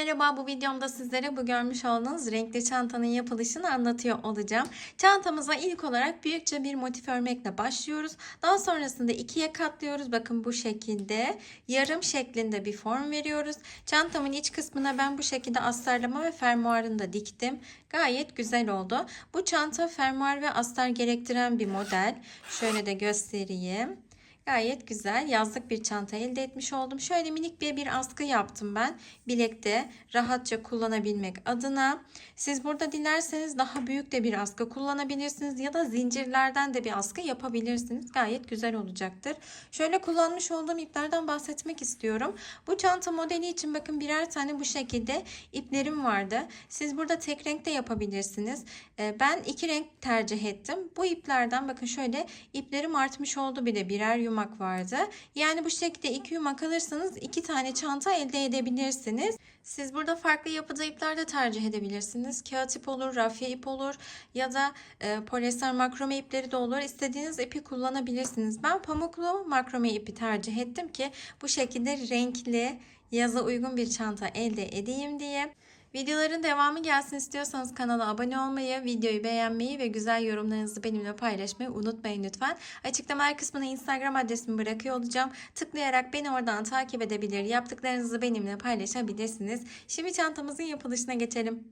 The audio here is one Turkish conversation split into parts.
merhaba. Bu videomda sizlere bu görmüş olduğunuz renkli çantanın yapılışını anlatıyor olacağım. Çantamıza ilk olarak büyükçe bir motif örmekle başlıyoruz. Daha sonrasında ikiye katlıyoruz. Bakın bu şekilde yarım şeklinde bir form veriyoruz. Çantamın iç kısmına ben bu şekilde astarlama ve fermuarını da diktim. Gayet güzel oldu. Bu çanta fermuar ve astar gerektiren bir model. Şöyle de göstereyim. Gayet güzel yazlık bir çanta elde etmiş oldum. Şöyle minik bir bir askı yaptım ben. Bilekte rahatça kullanabilmek adına. Siz burada dilerseniz daha büyük de bir askı kullanabilirsiniz ya da zincirlerden de bir askı yapabilirsiniz. Gayet güzel olacaktır. Şöyle kullanmış olduğum iplerden bahsetmek istiyorum. Bu çanta modeli için bakın birer tane bu şekilde iplerim vardı. Siz burada tek renkte yapabilirsiniz. Ee, Ben iki renk tercih ettim. Bu iplerden bakın şöyle iplerim artmış oldu bile birer yumak vardı. Yani bu şekilde iki yumak alırsanız iki tane çanta elde edebilirsiniz. Siz burada farklı yapıda ipler de tercih edebilirsiniz. Kağıt ip olur, rafya ip olur ya da e, polyester makrome ipleri de olur. İstediğiniz ipi kullanabilirsiniz. Ben pamuklu makrome ipi tercih ettim ki bu şekilde renkli, yaza uygun bir çanta elde edeyim diye. Videoların devamı gelsin istiyorsanız kanala abone olmayı, videoyu beğenmeyi ve güzel yorumlarınızı benimle paylaşmayı unutmayın lütfen. Açıklama kısmına Instagram adresimi bırakıyor olacağım. Tıklayarak beni oradan takip edebilir, yaptıklarınızı benimle paylaşabilirsiniz. Şimdi çantamızın yapılışına geçelim.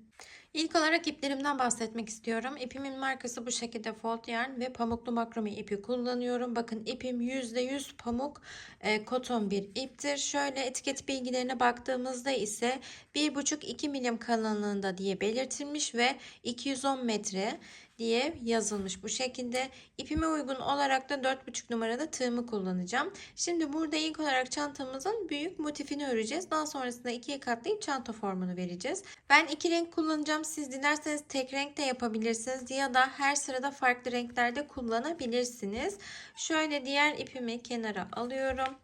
İlk olarak iplerimden bahsetmek istiyorum. İpimin markası bu şekilde Fold Yarn ve pamuklu makrome ipi kullanıyorum. Bakın ipim %100 pamuk e, koton bir iptir. Şöyle etiket bilgilerine baktığımızda ise 1,5-2 milim kalınlığında diye belirtilmiş ve 210 metre diye yazılmış bu şekilde. İpime uygun olarak da 4,5 numaralı tığımı kullanacağım. Şimdi burada ilk olarak çantamızın büyük motifini öreceğiz. Daha sonrasında ikiye katlayıp çanta formunu vereceğiz. Ben iki renk kullanacağım. Siz dilerseniz tek renk de yapabilirsiniz ya da her sırada farklı renklerde kullanabilirsiniz. Şöyle diğer ipimi kenara alıyorum.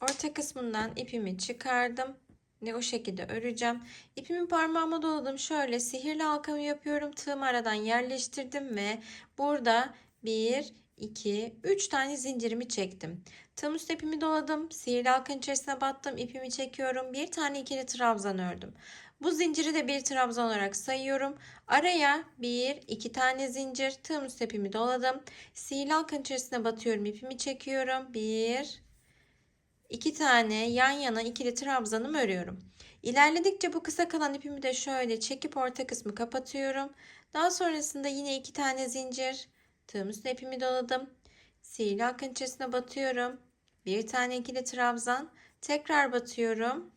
Orta kısmından ipimi çıkardım ne o şekilde öreceğim. İpimi parmağıma doladım. Şöyle sihirli halkamı yapıyorum. Tığımı aradan yerleştirdim ve burada 1 2 3 tane zincirimi çektim. Tığım üst ipimi doladım. Sihirli halkanın içerisine battım. İpimi çekiyorum. Bir tane ikili trabzan ördüm. Bu zinciri de bir trabzan olarak sayıyorum. Araya bir iki tane zincir tığım üst ipimi doladım. Sihirli halkanın içerisine batıyorum. İpimi çekiyorum. Bir 2 tane yan yana ikili trabzanımı örüyorum. İlerledikçe bu kısa kalan ipimi de şöyle çekip orta kısmı kapatıyorum. Daha sonrasında yine 2 tane zincir tığım üstüne ipimi doladım. Sihirli akın içerisine batıyorum. Bir tane ikili trabzan tekrar batıyorum.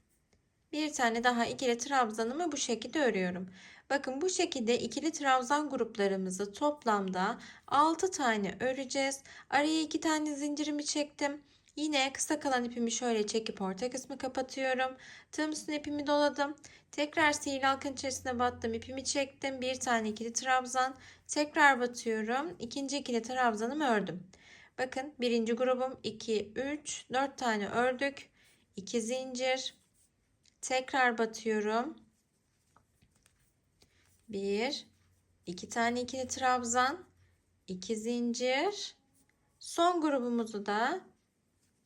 Bir tane daha ikili trabzanımı bu şekilde örüyorum. Bakın bu şekilde ikili trabzan gruplarımızı toplamda 6 tane öreceğiz. Araya 2 tane zincirimi çektim. Yine kısa kalan ipimi şöyle çekip orta kısmı kapatıyorum. Tığım üstüne ipimi doladım. Tekrar sihirli halkanın içerisine battım. ipimi çektim. Bir tane ikili trabzan. Tekrar batıyorum. İkinci ikili trabzanımı ördüm. Bakın birinci grubum 2, 3, 4 tane ördük. 2 zincir. Tekrar batıyorum. 1, 2 tane ikili trabzan. 2 zincir. Son grubumuzu da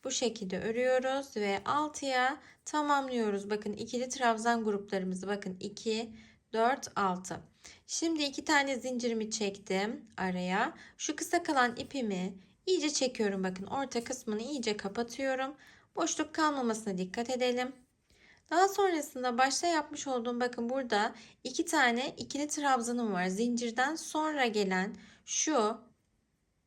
bu şekilde örüyoruz ve 6'ya tamamlıyoruz. Bakın ikili trabzan gruplarımızı bakın 2 4 6. Şimdi iki tane zincirimi çektim araya. Şu kısa kalan ipimi iyice çekiyorum. Bakın orta kısmını iyice kapatıyorum. Boşluk kalmamasına dikkat edelim. Daha sonrasında başta yapmış olduğum bakın burada iki tane ikili trabzanım var. Zincirden sonra gelen şu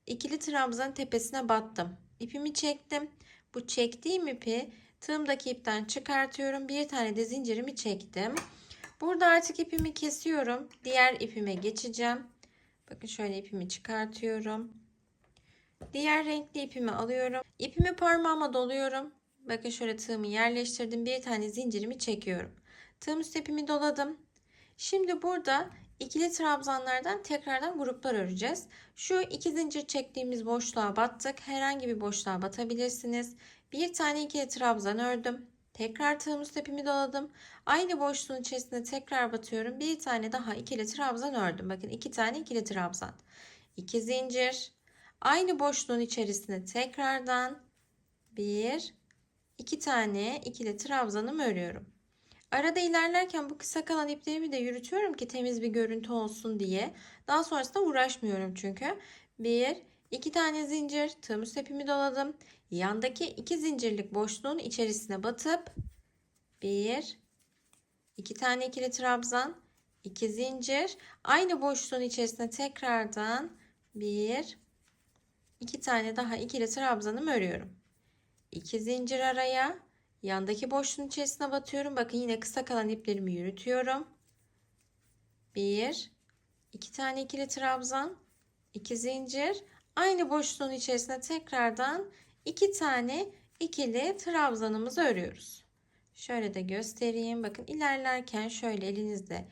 ikili trabzanın tepesine battım. İpimi çektim. Bu çektiğim ipi tığımdaki ipten çıkartıyorum. Bir tane de zincirimi çektim. Burada artık ipimi kesiyorum. Diğer ipime geçeceğim. Bakın şöyle ipimi çıkartıyorum. Diğer renkli ipimi alıyorum. İpimi parmağıma doluyorum. Bakın şöyle tığımı yerleştirdim. Bir tane zincirimi çekiyorum. Tığım üst ipimi doladım. Şimdi burada ikili trabzanlardan tekrardan gruplar öreceğiz. Şu iki zincir çektiğimiz boşluğa battık. Herhangi bir boşluğa batabilirsiniz. Bir tane ikili trabzan ördüm. Tekrar tığım üst ipimi doladım. Aynı boşluğun içerisine tekrar batıyorum. Bir tane daha ikili trabzan ördüm. Bakın iki tane ikili trabzan. İki zincir. Aynı boşluğun içerisine tekrardan bir, iki tane ikili trabzanımı örüyorum. Arada ilerlerken bu kısa kalan iplerimi de yürütüyorum ki temiz bir görüntü olsun diye. Daha sonrasında uğraşmıyorum çünkü. Bir, iki tane zincir, tığım üstü ipimi doladım. Yandaki iki zincirlik boşluğun içerisine batıp bir, iki tane ikili trabzan, iki zincir. Aynı boşluğun içerisine tekrardan bir, iki tane daha ikili trabzanımı örüyorum. İki zincir araya, yandaki boşluğun içerisine batıyorum. Bakın yine kısa kalan iplerimi yürütüyorum. Bir, iki tane ikili trabzan, iki zincir. Aynı boşluğun içerisine tekrardan iki tane ikili trabzanımızı örüyoruz. Şöyle de göstereyim. Bakın ilerlerken şöyle elinizle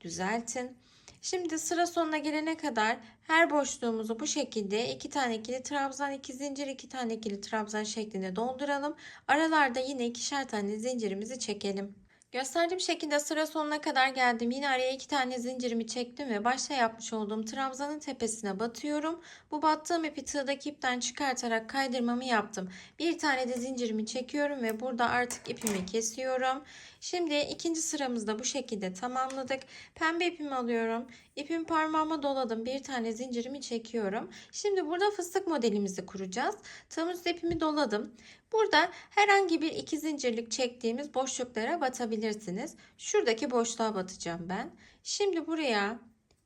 düzeltin. Şimdi sıra sonuna gelene kadar her boşluğumuzu bu şekilde iki tane ikili trabzan, iki zincir, iki tane ikili trabzan şeklinde dolduralım. Aralarda yine ikişer tane zincirimizi çekelim. Gösterdiğim şekilde sıra sonuna kadar geldim. Yine araya iki tane zincirimi çektim ve başta yapmış olduğum trabzanın tepesine batıyorum. Bu battığım ipi tığdaki ipten çıkartarak kaydırmamı yaptım. Bir tane de zincirimi çekiyorum ve burada artık ipimi kesiyorum. Şimdi ikinci sıramızda bu şekilde tamamladık. Pembe ipimi alıyorum. İpimi parmağıma doladım. Bir tane zincirimi çekiyorum. Şimdi burada fıstık modelimizi kuracağız. Tığım üstü ipimi doladım. Burada herhangi bir iki zincirlik çektiğimiz boşluklara batabilirsiniz. Şuradaki boşluğa batacağım ben. Şimdi buraya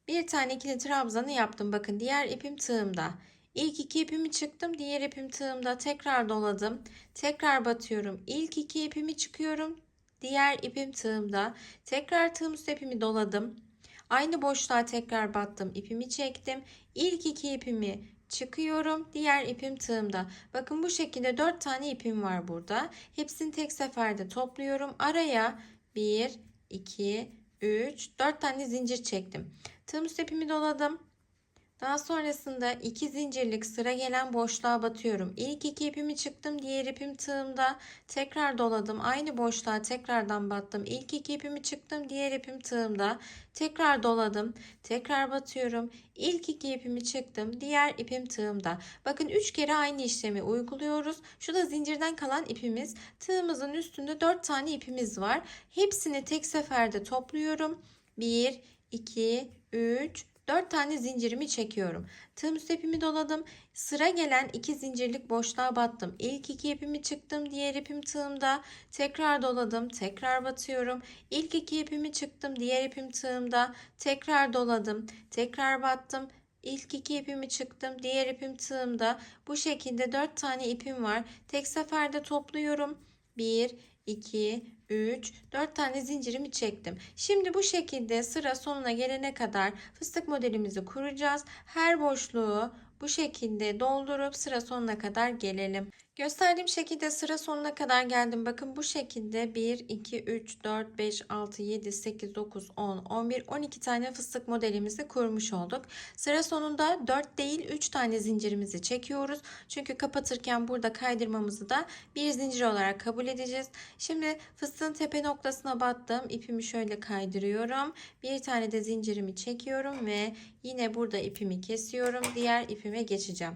bir tane ikili trabzanı yaptım. Bakın diğer ipim tığımda. İlk iki ipimi çıktım. Diğer ipim tığımda. Tekrar doladım. Tekrar batıyorum. İlk iki ipimi çıkıyorum. Diğer ipim tığımda. Tekrar tığım üstü ipimi doladım. Aynı boşluğa tekrar battım. ipimi çektim. İlk iki ipimi çıkıyorum. Diğer ipim tığımda. Bakın bu şekilde 4 tane ipim var burada. Hepsini tek seferde topluyorum. Araya 1, 2, 3, 4 tane zincir çektim. Tığım üstü ipimi doladım. Daha sonrasında iki zincirlik sıra gelen boşluğa batıyorum. İlk iki ipimi çıktım. Diğer ipim tığımda. Tekrar doladım. Aynı boşluğa tekrardan battım. İlk iki ipimi çıktım. Diğer ipim tığımda. Tekrar doladım. Tekrar batıyorum. İlk iki ipimi çıktım. Diğer ipim tığımda. Bakın 3 kere aynı işlemi uyguluyoruz. Şu da zincirden kalan ipimiz. Tığımızın üstünde 4 tane ipimiz var. Hepsini tek seferde topluyorum. 1, 2, 3, 4 tane zincirimi çekiyorum. Tığım üstü ipimi doladım. Sıra gelen iki zincirlik boşluğa battım. İlk iki ipimi çıktım. Diğer ipim tığımda. Tekrar doladım. Tekrar batıyorum. İlk iki ipimi çıktım. Diğer ipim tığımda. Tekrar doladım. Tekrar battım. İlk iki ipimi çıktım. Diğer ipim tığımda. Bu şekilde 4 tane ipim var. Tek seferde topluyorum. 1, 2, 3, 4 tane zincirimi çektim. Şimdi bu şekilde sıra sonuna gelene kadar fıstık modelimizi kuracağız. Her boşluğu bu şekilde doldurup sıra sonuna kadar gelelim. Gösterdiğim şekilde sıra sonuna kadar geldim. Bakın bu şekilde 1, 2, 3, 4, 5, 6, 7, 8, 9, 10, 11, 12 tane fıstık modelimizi kurmuş olduk. Sıra sonunda 4 değil 3 tane zincirimizi çekiyoruz. Çünkü kapatırken burada kaydırmamızı da bir zincir olarak kabul edeceğiz. Şimdi fıstığın tepe noktasına battım. İpimi şöyle kaydırıyorum. Bir tane de zincirimi çekiyorum ve yine burada ipimi kesiyorum. Diğer ipime geçeceğim.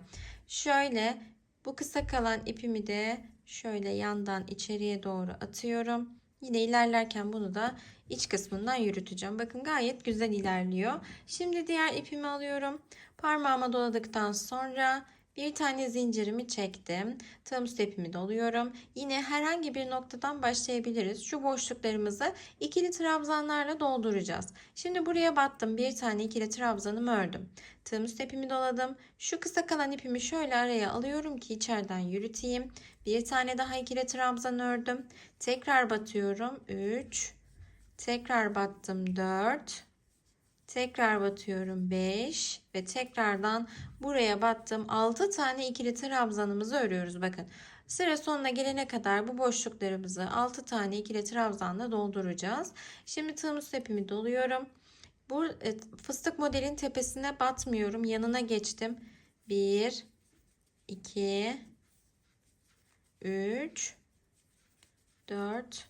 Şöyle bu kısa kalan ipimi de şöyle yandan içeriye doğru atıyorum. Yine ilerlerken bunu da iç kısmından yürüteceğim. Bakın gayet güzel ilerliyor. Şimdi diğer ipimi alıyorum. Parmağıma doladıktan sonra bir tane zincirimi çektim. Tığım üstü ipimi doluyorum. Yine herhangi bir noktadan başlayabiliriz. Şu boşluklarımızı ikili trabzanlarla dolduracağız. Şimdi buraya battım. Bir tane ikili trabzanımı ördüm. Tığım üstü ipimi doladım. Şu kısa kalan ipimi şöyle araya alıyorum ki içeriden yürüteyim. Bir tane daha ikili trabzan ördüm. Tekrar batıyorum. 3 Tekrar battım 4 Tekrar batıyorum 5 ve tekrardan buraya battım 6 tane ikili trabzanımızı örüyoruz. Bakın sıra sonuna gelene kadar bu boşluklarımızı 6 tane ikili trabzanla dolduracağız. Şimdi tığım üstü ipimi doluyorum. Bu e, fıstık modelin tepesine batmıyorum. Yanına geçtim. 1 2 3 4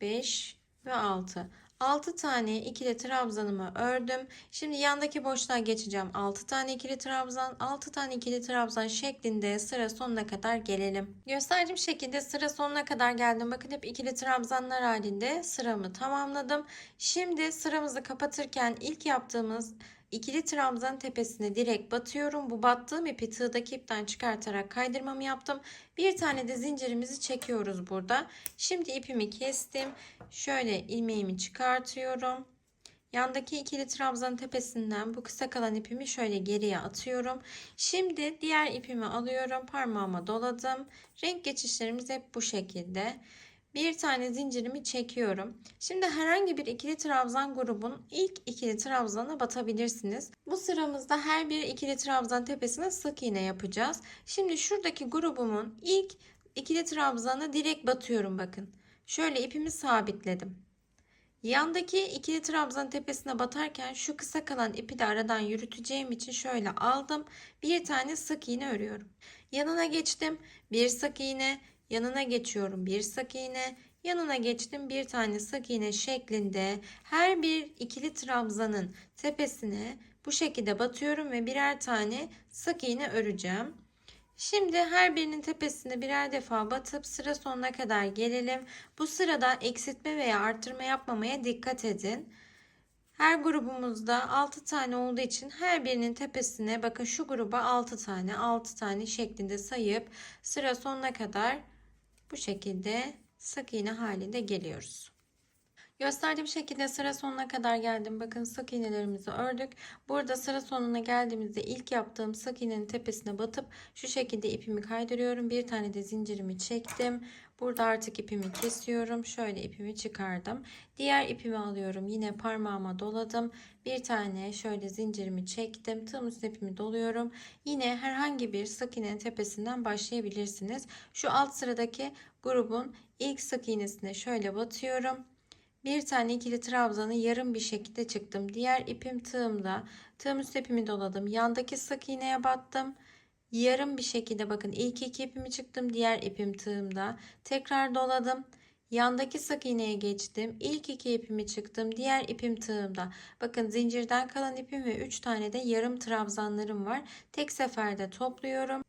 5 ve 6 6 tane ikili trabzanımı ördüm. Şimdi yandaki boşluğa geçeceğim. 6 tane ikili trabzan, 6 tane ikili trabzan şeklinde sıra sonuna kadar gelelim. Gösterdiğim şekilde sıra sonuna kadar geldim. Bakın hep ikili trabzanlar halinde sıramı tamamladım. Şimdi sıramızı kapatırken ilk yaptığımız ikili trabzan tepesine direkt batıyorum. Bu battığım ipi tığdaki ipten çıkartarak kaydırmamı yaptım. Bir tane de zincirimizi çekiyoruz burada. Şimdi ipimi kestim. Şöyle ilmeğimi çıkartıyorum. Yandaki ikili trabzan tepesinden bu kısa kalan ipimi şöyle geriye atıyorum. Şimdi diğer ipimi alıyorum. Parmağıma doladım. Renk geçişlerimiz hep bu şekilde. Bir tane zincirimi çekiyorum. Şimdi herhangi bir ikili trabzan grubun ilk ikili trabzana batabilirsiniz. Bu sıramızda her bir ikili trabzan tepesine sık iğne yapacağız. Şimdi şuradaki grubumun ilk ikili trabzana direkt batıyorum bakın. Şöyle ipimi sabitledim. Yandaki ikili trabzan tepesine batarken şu kısa kalan ipi de aradan yürüteceğim için şöyle aldım. Bir tane sık iğne örüyorum. Yanına geçtim. Bir sık iğne, yanına geçiyorum. Bir sık iğne, yanına geçtim. Bir tane sık iğne şeklinde her bir ikili trabzanın tepesine bu şekilde batıyorum ve birer tane sık iğne öreceğim. Şimdi her birinin tepesine birer defa batıp sıra sonuna kadar gelelim. Bu sırada eksiltme veya arttırma yapmamaya dikkat edin. Her grubumuzda 6 tane olduğu için her birinin tepesine bakın şu gruba 6 tane 6 tane şeklinde sayıp sıra sonuna kadar bu şekilde sık iğne halinde geliyoruz. Gösterdiğim şekilde sıra sonuna kadar geldim. Bakın sık iğnelerimizi ördük. Burada sıra sonuna geldiğimizde ilk yaptığım sık iğnenin tepesine batıp şu şekilde ipimi kaydırıyorum. Bir tane de zincirimi çektim. Burada artık ipimi kesiyorum. Şöyle ipimi çıkardım. Diğer ipimi alıyorum. Yine parmağıma doladım. Bir tane şöyle zincirimi çektim. Tığım üstüne ipimi doluyorum. Yine herhangi bir sık iğnenin tepesinden başlayabilirsiniz. Şu alt sıradaki grubun ilk sık iğnesine şöyle batıyorum. Bir tane ikili trabzanı yarım bir şekilde çıktım. Diğer ipim tığımda. Tığım üst ipimi doladım. Yandaki sık iğneye battım. Yarım bir şekilde bakın ilk iki ipimi çıktım. Diğer ipim tığımda. Tekrar doladım. Yandaki sık iğneye geçtim. İlk iki ipimi çıktım. Diğer ipim tığımda. Bakın zincirden kalan ipim ve 3 tane de yarım trabzanlarım var. Tek seferde topluyorum.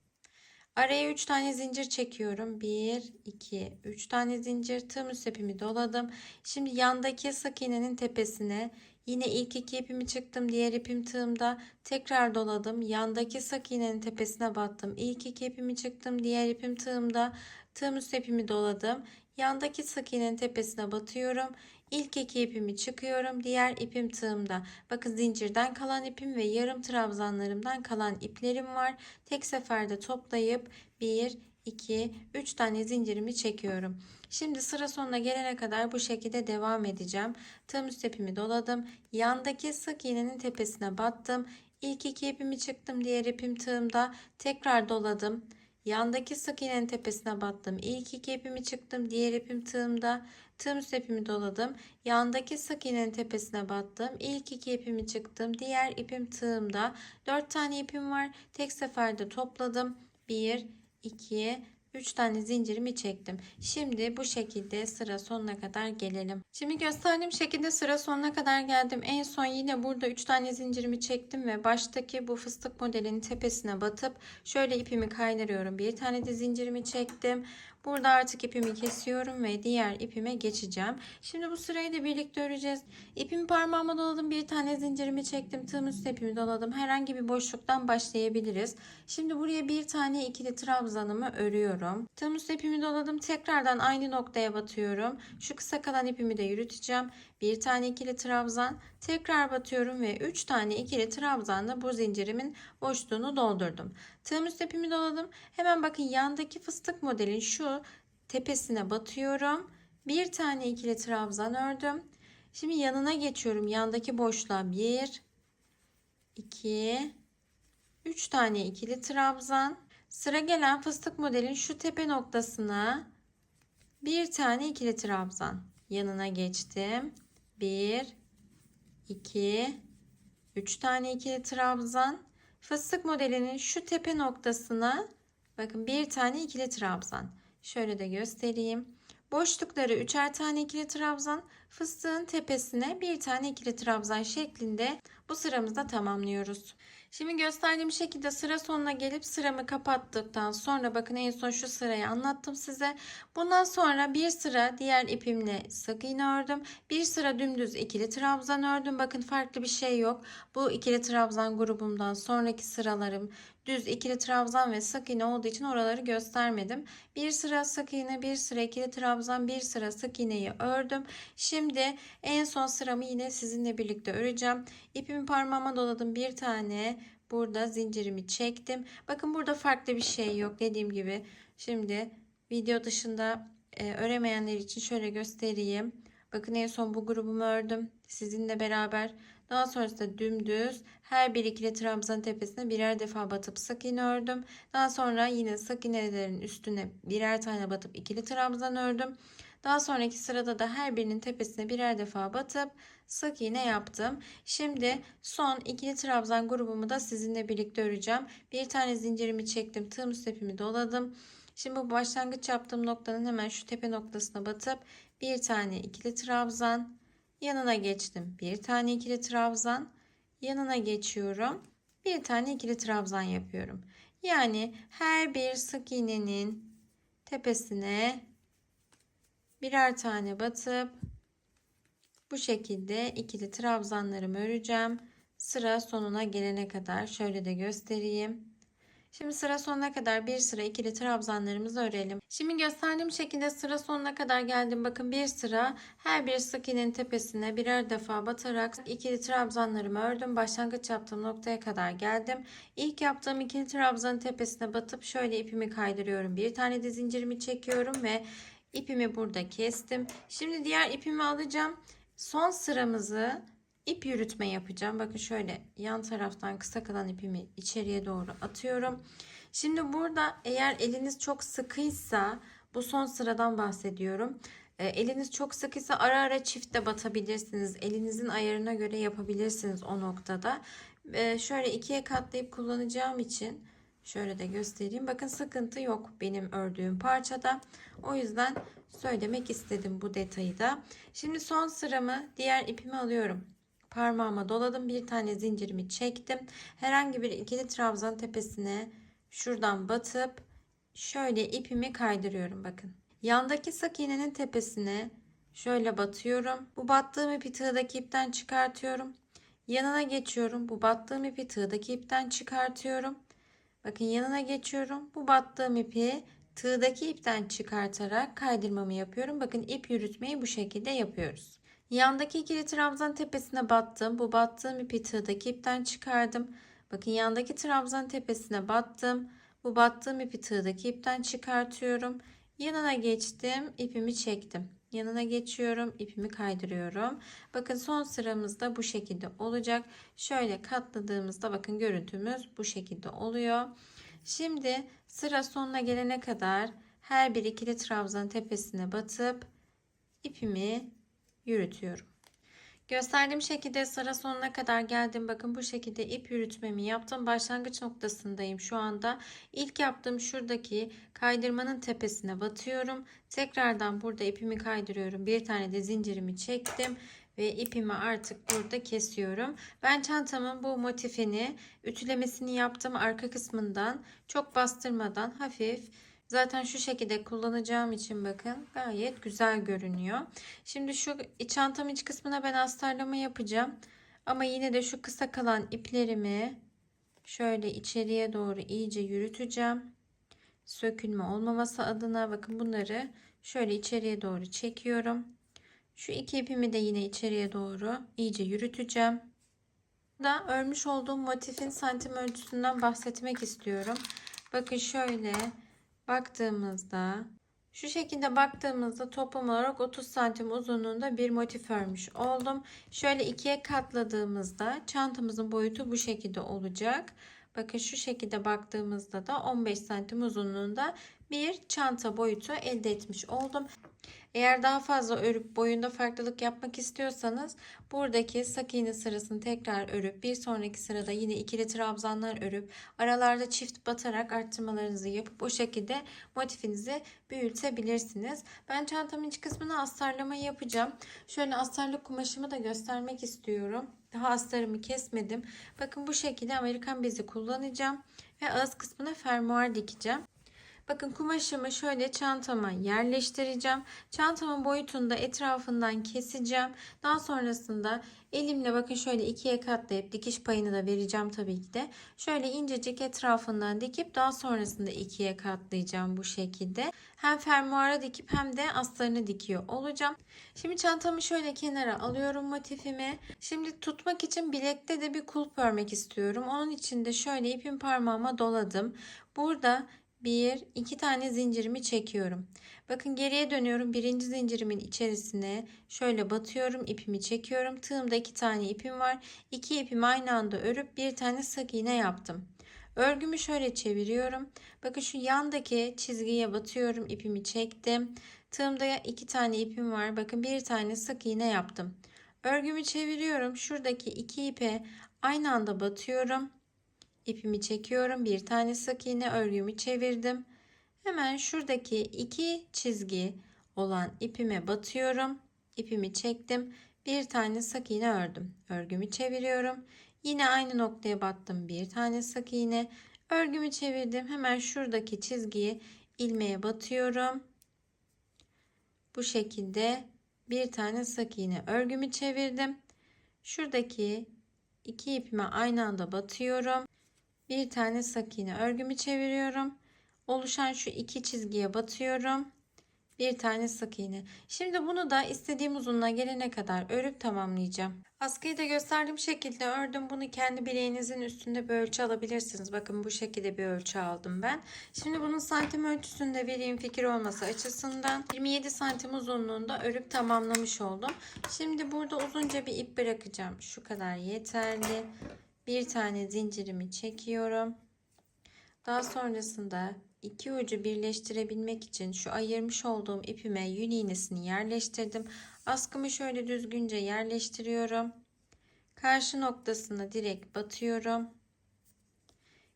Araya 3 tane zincir çekiyorum. 1, 2, 3 tane zincir. Tığım üst ipimi doladım. Şimdi yandaki sık iğnenin tepesine yine ilk iki ipimi çıktım. Diğer ipim tığımda. Tekrar doladım. Yandaki sık iğnenin tepesine battım. İlk iki ipimi çıktım. Diğer ipim tığımda. Tığım üst ipimi doladım. Yandaki sık iğnenin tepesine batıyorum. İlk iki ipimi çıkıyorum. Diğer ipim tığımda. Bakın zincirden kalan ipim ve yarım trabzanlarımdan kalan iplerim var. Tek seferde toplayıp 1, 2, 3 tane zincirimi çekiyorum. Şimdi sıra sonuna gelene kadar bu şekilde devam edeceğim. Tığım üst ipimi doladım. Yandaki sık iğnenin tepesine battım. İlk iki ipimi çıktım. Diğer ipim tığımda. Tekrar doladım. Yandaki sık iğnenin tepesine battım. İlk iki ipimi çıktım. Diğer ipim tığımda. Tığım ipimi doladım. Yandaki sık iğnenin tepesine battım. İlk iki ipimi çıktım. Diğer ipim tığımda. 4 tane ipim var. Tek seferde topladım. 1, 2, 3 tane zincirimi çektim. Şimdi bu şekilde sıra sonuna kadar gelelim. Şimdi gösterdiğim şekilde sıra sonuna kadar geldim. En son yine burada 3 tane zincirimi çektim ve baştaki bu fıstık modelinin tepesine batıp şöyle ipimi kaydırıyorum. Bir tane de zincirimi çektim. Burada artık ipimi kesiyorum ve diğer ipime geçeceğim. Şimdi bu sırayı da birlikte öreceğiz. İpimi parmağıma doladım. Bir tane zincirimi çektim. Tığım üst ipimi doladım. Herhangi bir boşluktan başlayabiliriz. Şimdi buraya bir tane ikili trabzanımı örüyorum. Tığım üst ipimi doladım. Tekrardan aynı noktaya batıyorum. Şu kısa kalan ipimi de yürüteceğim. Bir tane ikili trabzan. Tekrar batıyorum ve 3 tane ikili trabzanla bu zincirimin boşluğunu doldurdum. Tığım üst ipimi doladım. Hemen bakın yandaki fıstık modelin şu tepesine batıyorum. Bir tane ikili trabzan ördüm. Şimdi yanına geçiyorum. Yandaki boşluğa 1 2 3 tane ikili trabzan. Sıra gelen fıstık modelin şu tepe noktasına bir tane ikili trabzan. Yanına geçtim. 1 2 3 tane ikili trabzan. Fıstık modelinin şu tepe noktasına bakın bir tane ikili trabzan. Şöyle de göstereyim. Boşlukları üçer tane ikili trabzan. fıstığın tepesine bir tane ikili trabzan şeklinde bu sıramızda tamamlıyoruz. Şimdi gösterdiğim şekilde sıra sonuna gelip sıramı kapattıktan sonra bakın en son şu sırayı anlattım size. Bundan sonra bir sıra diğer ipimle sık iğne ördüm. Bir sıra dümdüz ikili trabzan ördüm. Bakın farklı bir şey yok. Bu ikili trabzan grubumdan sonraki sıralarım düz ikili trabzan ve sık iğne olduğu için oraları göstermedim. Bir sıra sık iğne, bir sıra ikili trabzan, bir sıra sık iğneyi ördüm. Şimdi en son sıramı yine sizinle birlikte öreceğim. İpimi parmağıma doladım bir tane. Burada zincirimi çektim. Bakın burada farklı bir şey yok dediğim gibi. Şimdi video dışında e, öremeyenler için şöyle göstereyim. Bakın en son bu grubumu ördüm. Sizinle beraber. Daha sonrasında dümdüz her bir ikili trabzan tepesine birer defa batıp sık iğne ördüm. Daha sonra yine sık iğnelerin üstüne birer tane batıp ikili trabzan ördüm. Daha sonraki sırada da her birinin tepesine birer defa batıp sık iğne yaptım. Şimdi son ikili trabzan grubumu da sizinle birlikte öreceğim. Bir tane zincirimi çektim. Tığım üst doladım. Şimdi bu başlangıç yaptığım noktanın hemen şu tepe noktasına batıp bir tane ikili trabzan yanına geçtim. Bir tane ikili trabzan yanına geçiyorum. Bir tane ikili trabzan yapıyorum. Yani her bir sık iğnenin tepesine birer tane batıp bu şekilde ikili trabzanlarımı öreceğim. Sıra sonuna gelene kadar şöyle de göstereyim. Şimdi sıra sonuna kadar bir sıra ikili trabzanlarımızı örelim. Şimdi gösterdiğim şekilde sıra sonuna kadar geldim. Bakın bir sıra her bir sık iğnenin tepesine birer defa batarak ikili trabzanlarımı ördüm. Başlangıç yaptığım noktaya kadar geldim. İlk yaptığım ikili trabzanın tepesine batıp şöyle ipimi kaydırıyorum. Bir tane de zincirimi çekiyorum ve ipimi burada kestim. Şimdi diğer ipimi alacağım. Son sıramızı ip yürütme yapacağım. Bakın şöyle yan taraftan kısa kalan ipimi içeriye doğru atıyorum. Şimdi burada eğer eliniz çok sıkıysa bu son sıradan bahsediyorum. E, eliniz çok sıkıysa ara ara çifte batabilirsiniz. Elinizin ayarına göre yapabilirsiniz o noktada. E, şöyle ikiye katlayıp kullanacağım için şöyle de göstereyim. Bakın sıkıntı yok benim ördüğüm parçada. O yüzden söylemek istedim bu detayı da. Şimdi son sıramı diğer ipimi alıyorum parmağıma doladım. Bir tane zincirimi çektim. Herhangi bir ikili trabzan tepesine şuradan batıp şöyle ipimi kaydırıyorum bakın. Yandaki sık iğnenin tepesine şöyle batıyorum. Bu battığım ipi tığdaki ipten çıkartıyorum. Yanına geçiyorum. Bu battığım ipi tığdaki ipten çıkartıyorum. Bakın yanına geçiyorum. Bu battığım ipi tığdaki ipten çıkartarak kaydırmamı yapıyorum. Bakın ip yürütmeyi bu şekilde yapıyoruz. Yandaki ikili trabzan tepesine battım. Bu battığım ipi tığdaki ipten çıkardım. Bakın yandaki trabzan tepesine battım. Bu battığım ipi tığdaki ipten çıkartıyorum. Yanına geçtim. ipimi çektim. Yanına geçiyorum. ipimi kaydırıyorum. Bakın son sıramızda bu şekilde olacak. Şöyle katladığımızda bakın görüntümüz bu şekilde oluyor. Şimdi sıra sonuna gelene kadar her bir ikili trabzan tepesine batıp ipimi yürütüyorum. Gösterdiğim şekilde sıra sonuna kadar geldim. Bakın bu şekilde ip yürütmemi yaptım. Başlangıç noktasındayım şu anda. İlk yaptığım şuradaki kaydırmanın tepesine batıyorum. Tekrardan burada ipimi kaydırıyorum. Bir tane de zincirimi çektim ve ipimi artık burada kesiyorum. Ben çantamın bu motifini ütülemesini yaptım arka kısmından çok bastırmadan hafif Zaten şu şekilde kullanacağım için bakın gayet güzel görünüyor. Şimdi şu çantam iç kısmına ben astarlama yapacağım. Ama yine de şu kısa kalan iplerimi şöyle içeriye doğru iyice yürüteceğim. Sökülme olmaması adına bakın bunları şöyle içeriye doğru çekiyorum. Şu iki ipimi de yine içeriye doğru iyice yürüteceğim. Da örmüş olduğum motifin santim ölçüsünden bahsetmek istiyorum. Bakın şöyle baktığımızda şu şekilde baktığımızda toplam olarak 30 santim uzunluğunda bir motif örmüş oldum. Şöyle ikiye katladığımızda çantamızın boyutu bu şekilde olacak. Bakın şu şekilde baktığımızda da 15 santim uzunluğunda bir çanta boyutu elde etmiş oldum. Eğer daha fazla örüp boyunda farklılık yapmak istiyorsanız buradaki sık iğne sırasını tekrar örüp bir sonraki sırada yine ikili trabzanlar örüp aralarda çift batarak arttırmalarınızı yapıp o şekilde motifinizi büyütebilirsiniz. Ben çantamın iç kısmına astarlama yapacağım. Şöyle astarlık kumaşımı da göstermek istiyorum. Daha astarımı kesmedim. Bakın bu şekilde Amerikan bezi kullanacağım ve ağız kısmına fermuar dikeceğim. Bakın kumaşımı şöyle çantama yerleştireceğim. Çantamın boyutunu da etrafından keseceğim. Daha sonrasında elimle bakın şöyle ikiye katlayıp dikiş payını da vereceğim tabii ki de. Şöyle incecik etrafından dikip daha sonrasında ikiye katlayacağım bu şekilde. Hem fermuara dikip hem de astarını dikiyor olacağım. Şimdi çantamı şöyle kenara alıyorum motifimi. Şimdi tutmak için bilekte de bir kulp örmek istiyorum. Onun için de şöyle ipin parmağıma doladım. Burada bir, iki tane zincirimi çekiyorum. Bakın geriye dönüyorum. Birinci zincirimin içerisine şöyle batıyorum. ipimi çekiyorum. Tığımda iki tane ipim var. İki ipimi aynı anda örüp bir tane sık iğne yaptım. Örgümü şöyle çeviriyorum. Bakın şu yandaki çizgiye batıyorum. ipimi çektim. Tığımda iki tane ipim var. Bakın bir tane sık iğne yaptım. Örgümü çeviriyorum. Şuradaki iki ipe aynı anda batıyorum ipimi çekiyorum. Bir tane sık iğne örgümü çevirdim. Hemen şuradaki iki çizgi olan ipime batıyorum. İpimi çektim. Bir tane sık iğne ördüm. Örgümü çeviriyorum. Yine aynı noktaya battım. Bir tane sık iğne. Örgümü çevirdim. Hemen şuradaki çizgiyi ilmeğe batıyorum. Bu şekilde bir tane sık iğne örgümü çevirdim. Şuradaki iki ipime aynı anda batıyorum bir tane sık iğne örgümü çeviriyorum. Oluşan şu iki çizgiye batıyorum. Bir tane sık iğne. Şimdi bunu da istediğim uzunluğa gelene kadar örüp tamamlayacağım. Askıyı da gösterdiğim şekilde ördüm. Bunu kendi bileğinizin üstünde bir ölçü alabilirsiniz. Bakın bu şekilde bir ölçü aldım ben. Şimdi bunun santim ölçüsünde vereyim fikir olması açısından 27 santim uzunluğunda örüp tamamlamış oldum. Şimdi burada uzunca bir ip bırakacağım. Şu kadar yeterli bir tane zincirimi çekiyorum. Daha sonrasında iki ucu birleştirebilmek için şu ayırmış olduğum ipime yün iğnesini yerleştirdim. Askımı şöyle düzgünce yerleştiriyorum. Karşı noktasına direkt batıyorum.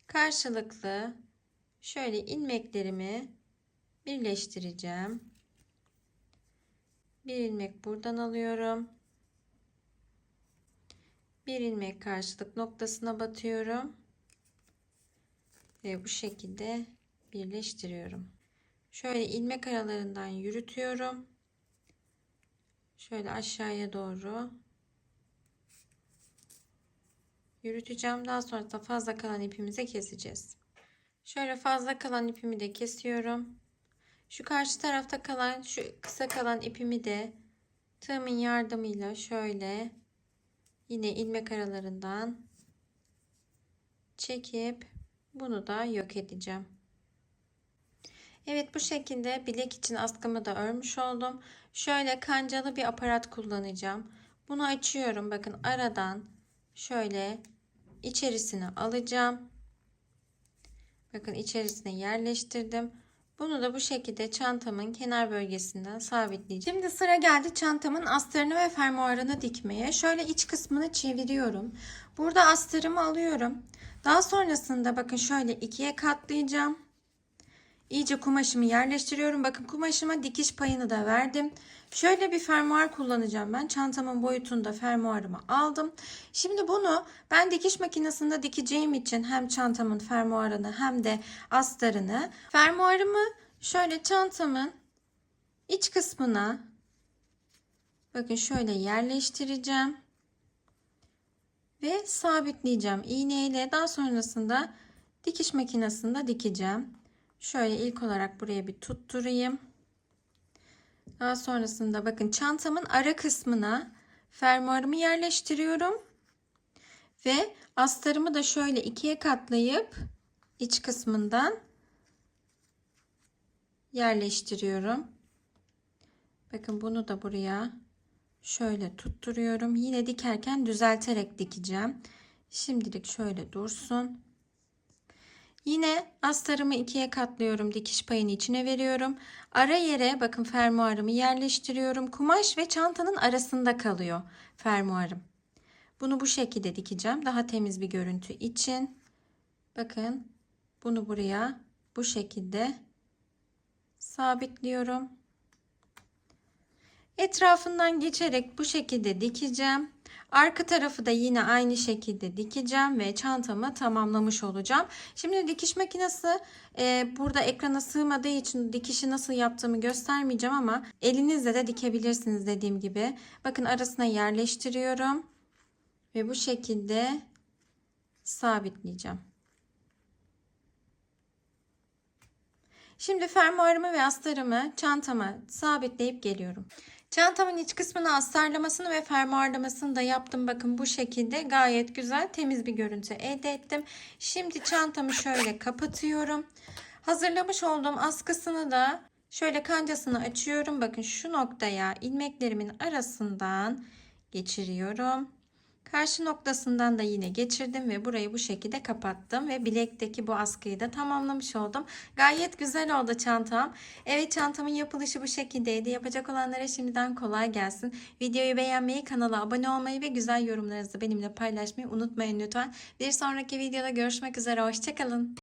Karşılıklı şöyle ilmeklerimi birleştireceğim. Bir ilmek buradan alıyorum bir ilmek karşılık noktasına batıyorum ve bu şekilde birleştiriyorum. Şöyle ilmek aralarından yürütüyorum. Şöyle aşağıya doğru yürüteceğim. Daha sonra da fazla kalan ipimizi keseceğiz. Şöyle fazla kalan ipimi de kesiyorum. Şu karşı tarafta kalan şu kısa kalan ipimi de tığımın yardımıyla şöyle yine ilmek aralarından çekip bunu da yok edeceğim. Evet bu şekilde bilek için askımı da örmüş oldum. Şöyle kancalı bir aparat kullanacağım. Bunu açıyorum. Bakın aradan şöyle içerisine alacağım. Bakın içerisine yerleştirdim. Bunu da bu şekilde çantamın kenar bölgesinden sabitleyeceğim. Şimdi sıra geldi çantamın astarını ve fermuarını dikmeye. Şöyle iç kısmını çeviriyorum. Burada astarımı alıyorum. Daha sonrasında bakın şöyle ikiye katlayacağım. İyice kumaşımı yerleştiriyorum. Bakın kumaşıma dikiş payını da verdim. Şöyle bir fermuar kullanacağım ben. Çantamın boyutunda fermuarımı aldım. Şimdi bunu ben dikiş makinesinde dikeceğim için hem çantamın fermuarını hem de astarını fermuarımı şöyle çantamın iç kısmına bakın şöyle yerleştireceğim ve sabitleyeceğim iğneyle daha sonrasında dikiş makinesinde dikeceğim. Şöyle ilk olarak buraya bir tutturayım. Daha sonrasında bakın çantamın ara kısmına fermuarımı yerleştiriyorum. Ve astarımı da şöyle ikiye katlayıp iç kısmından yerleştiriyorum. Bakın bunu da buraya şöyle tutturuyorum. Yine dikerken düzelterek dikeceğim. Şimdilik şöyle dursun. Yine astarımı ikiye katlıyorum. Dikiş payını içine veriyorum. Ara yere bakın fermuarımı yerleştiriyorum. Kumaş ve çantanın arasında kalıyor fermuarım. Bunu bu şekilde dikeceğim. Daha temiz bir görüntü için. Bakın bunu buraya bu şekilde sabitliyorum. Etrafından geçerek bu şekilde dikeceğim. Arka tarafı da yine aynı şekilde dikeceğim ve çantamı tamamlamış olacağım. Şimdi dikiş makinesi e, burada ekrana sığmadığı için dikişi nasıl yaptığımı göstermeyeceğim ama elinizle de dikebilirsiniz dediğim gibi. Bakın arasına yerleştiriyorum ve bu şekilde sabitleyeceğim. Şimdi fermuarımı ve astarımı çantama sabitleyip geliyorum. Çantamın iç kısmını astarlamasını ve fermuarlamasını da yaptım. Bakın bu şekilde gayet güzel temiz bir görüntü elde ettim. Şimdi çantamı şöyle kapatıyorum. Hazırlamış olduğum askısını da şöyle kancasını açıyorum. Bakın şu noktaya ilmeklerimin arasından geçiriyorum. Karşı noktasından da yine geçirdim ve burayı bu şekilde kapattım ve bilekteki bu askıyı da tamamlamış oldum. Gayet güzel oldu çantam. Evet çantamın yapılışı bu şekildeydi. Yapacak olanlara şimdiden kolay gelsin. Videoyu beğenmeyi, kanala abone olmayı ve güzel yorumlarınızı benimle paylaşmayı unutmayın lütfen. Bir sonraki videoda görüşmek üzere. Hoşçakalın.